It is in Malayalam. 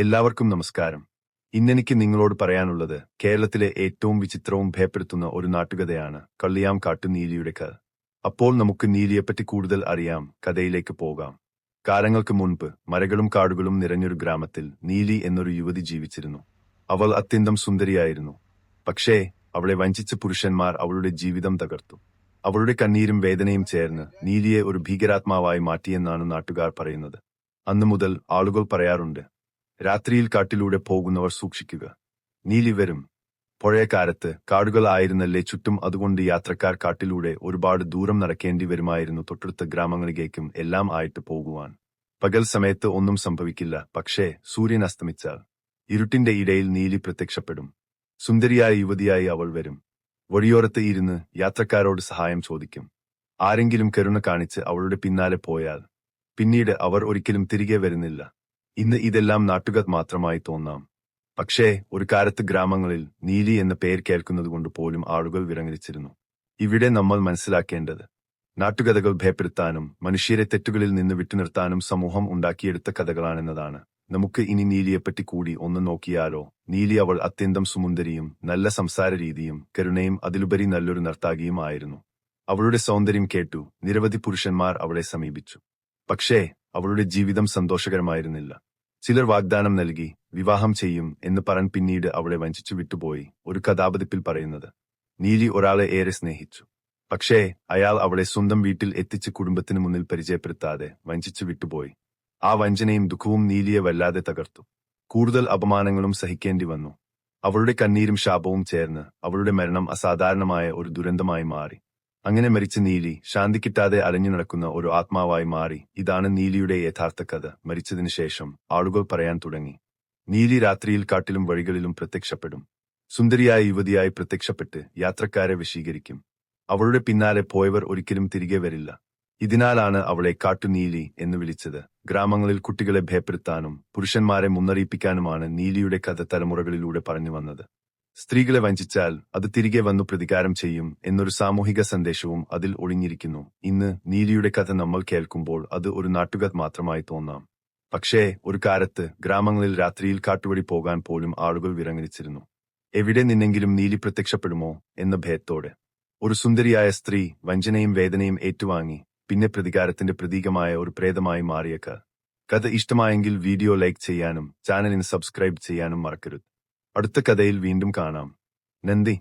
എല്ലാവർക്കും നമസ്കാരം. ഇന്നെനിക്ക് നിങ്ങളോട് പറയാനുള്ളത് കേരളത്തിലെ ഏറ്റവും വിചിത്രവും ഭയപ്പെടുത്തുന്ന ഒരു നാട്ടുകഥയാണ് കള്ളിയാം കാട്ടു നീലിയുടെ കഥ. അപ്പോൾ നമുക്ക് നീലിയെപ്പറ്റി കൂടുതൽ അറിയാം കഥയിലേക്ക് പോകാം. കാലങ്ങൾക്ക് മുൻപ് മരകളും കാടുകളും നിറഞ്ഞൊരു ഗ്രാമത്തിൽ നീലി എന്നൊരു യുവതി ജീവിച്ചിരുന്നു. അവൾ അത്യന്തം സുന്ദരിയായിരുന്നു. പക്ഷേ അവളെ വഞ്ചിച്ച പുരുഷന്മാർ അവളുടെ ജീവിതം തകർത്തു. അവളുടെ കണ്ണീരും വേദനയും ചേർന്ന് നീലിയെ ഒരു ഭീകരാത്മാവായി മാറ്റിയെന്നാണ് നാട്ടുകാർ പറയുന്നത്. അന്നു മുതൽ ആളുകൾ പറയാറുണ്ട് രാത്രിയിൽ കാട്ടിലൂടെ പോകുന്നവർ സൂക്ഷിക്കുക. നീലിവരും പുഴയക്കാലത്ത് കാടുകളായിരുന്നല്ലേ ചുറ്റും അതുകൊണ്ട് യാത്രക്കാർ കാട്ടിലൂടെ ഒരുപാട് ദൂരം നടക്കേണ്ടി വരുമായിരുന്നു തൊട്ടടുത്ത ഗ്രാമങ്ങളിലേക്കും എല്ലാം ആയിട്ട് പോകുവാൻ. പകൽ സമയത്ത് ഒന്നും സംഭവിക്കില്ല. പക്ഷേ സൂര്യൻ അസ്തമിച്ചാൽ ഇരുട്ടിന്റെ ഇടയിൽ നീലി പ്രത്യക്ഷപ്പെടും. സുന്ദരിയായ യുവതിയായി അവൾ വരും. വഴിയോരത്ത് ഇരുന്ന് യാത്രക്കാരോട് സഹായം ചോദിക്കും. ആരെങ്കിലും കരുണ കാണിച്ച് അവളുടെ പിന്നാലെ പോയാൽ പിന്നീട് അവർ ഒരിക്കലും തിരികെ വരുന്നില്ല. ഇന്ന് ഇതെല്ലാം നാട്ടുകാർ മാത്രമായി തോന്നാം. പക്ഷേ ഒരു കാലത്ത് ഗ്രാമങ്ങളിൽ നീലി എന്ന പേര് കേൾക്കുന്നത് കൊണ്ട് പോലും ആളുകൾ വിറങ്ങലിച്ചിരുന്നു ഇവിടെ നമ്മൾ മനസ്സിലാക്കേണ്ടത് നാട്ടുകഥകൾ ഭയപ്പെടുത്താനും മനുഷ്യരെ തെറ്റുകളിൽ നിന്ന് വിട്ടുനിർത്താനും സമൂഹം ഉണ്ടാക്കിയെടുത്ത കഥകളാണെന്നതാണ്. നമുക്ക് ഇനി നീലിയെപ്പറ്റി കൂടി ഒന്ന് നോക്കിയാലോ? നീലി അവൾ അത്യന്തം സുമുന്ദരിയും നല്ല സംസാര രീതിയും കരുണയും അതിലുപരി നല്ലൊരു നർത്താകിയുമായിരുന്നു അവളുടെ സൗന്ദര്യം കേട്ടു നിരവധി പുരുഷന്മാർ അവളെ സമീപിച്ചു. പക്ഷേ അവളുടെ ജീവിതം സന്തോഷകരമായിരുന്നില്ല. ചിലർ വാഗ്ദാനം നൽകി വിവാഹം ചെയ്യും എന്ന് പറഞ്ഞ് പിന്നീട് അവളെ വഞ്ചിച്ചു വിട്ടുപോയി ഒരു കഥാപതിപ്പിൽ പറയുന്നത്. നീലി ഒരാളെ ഏറെ സ്നേഹിച്ചു. പക്ഷേ അയാൾ അവളെ സ്വന്തം വീട്ടിൽ എത്തിച്ച് കുടുംബത്തിന് മുന്നിൽ പരിചയപ്പെടുത്താതെ വഞ്ചിച്ചു വിട്ടുപോയി. ആ വഞ്ചനയും ദുഃഖവും നീലിയെ വല്ലാതെ തകർത്തു. കൂടുതൽ അപമാനങ്ങളും സഹിക്കേണ്ടി വന്നു. അവളുടെ കണ്ണീരും ശാപവും ചേർന്ന് അവളുടെ മരണം അസാധാരണമായ ഒരു ദുരന്തമായി മാറി. അങ്ങനെ മരിച്ച നീലി ശാന്തി കിട്ടാതെ അലഞ്ഞു നടക്കുന്ന ഒരു ആത്മാവായി മാറി. ഇതാണ് നീലിയുടെ യഥാർത്ഥ കഥ. മരിച്ചതിനു ശേഷം ആളുകൾ പറയാൻ തുടങ്ങി. നീലി രാത്രിയിൽ കാട്ടിലും വഴികളിലും പ്രത്യക്ഷപ്പെടും. സുന്ദരിയായ യുവതിയായി പ്രത്യക്ഷപ്പെട്ട് യാത്രക്കാരെ വശീകരിക്കും. അവളുടെ പിന്നാലെ പോയവർ ഒരിക്കലും തിരികെ വരില്ല. ഇതിനാലാണ് അവളെ കാട്ടുനീലി എന്ന് വിളിച്ചത്. ഗ്രാമങ്ങളിൽ കുട്ടികളെ ഭയപ്പെടുത്താനും പുരുഷന്മാരെ മുന്നറിയിപ്പിക്കാനുമാണ് നീലിയുടെ കഥ തലമുറകളിലൂടെ പറഞ്ഞു വന്നത്. സ്ത്രീകളെ വഞ്ചിച്ചാൽ അത് തിരികെ വന്നു പ്രതികാരം ചെയ്യും എന്നൊരു സാമൂഹിക സന്ദേശവും അതിൽ ഒളിഞ്ഞിരിക്കുന്നു. ഇന്ന് നീലിയുടെ കഥ നമ്മൾ കേൾക്കുമ്പോൾ അത് ഒരു നാട്ടുകഥ മാത്രമായി തോന്നാം. പക്ഷേ ഒരു കാലത്ത് ഗ്രാമങ്ങളിൽ രാത്രിയിൽ കാട്ടുവഴി പോകാൻ പോലും ആളുകൾ വിറങ്ങലിച്ചിരുന്നു എവിടെ നിന്നെങ്കിലും നീലി പ്രത്യക്ഷപ്പെടുമോ എന്ന ഭയത്തോടെ. ഒരു സുന്ദരിയായ സ്ത്രീ വഞ്ചനയും വേദനയും ഏറ്റുവാങ്ങി പിന്നെ പ്രതികാരത്തിന്റെ പ്രതീകമായ ഒരു പ്രേതമായി മാറിയ കഥ കഥ ഇഷ്ടമായെങ്കിൽ വീഡിയോ ലൈക്ക് ചെയ്യാനും ചാനലിന് സബ്സ്ക്രൈബ് ചെയ്യാനും മറക്കരുത്. അടുത്ത കഥയിൽ വീണ്ടും കാണാം. നന്ദി.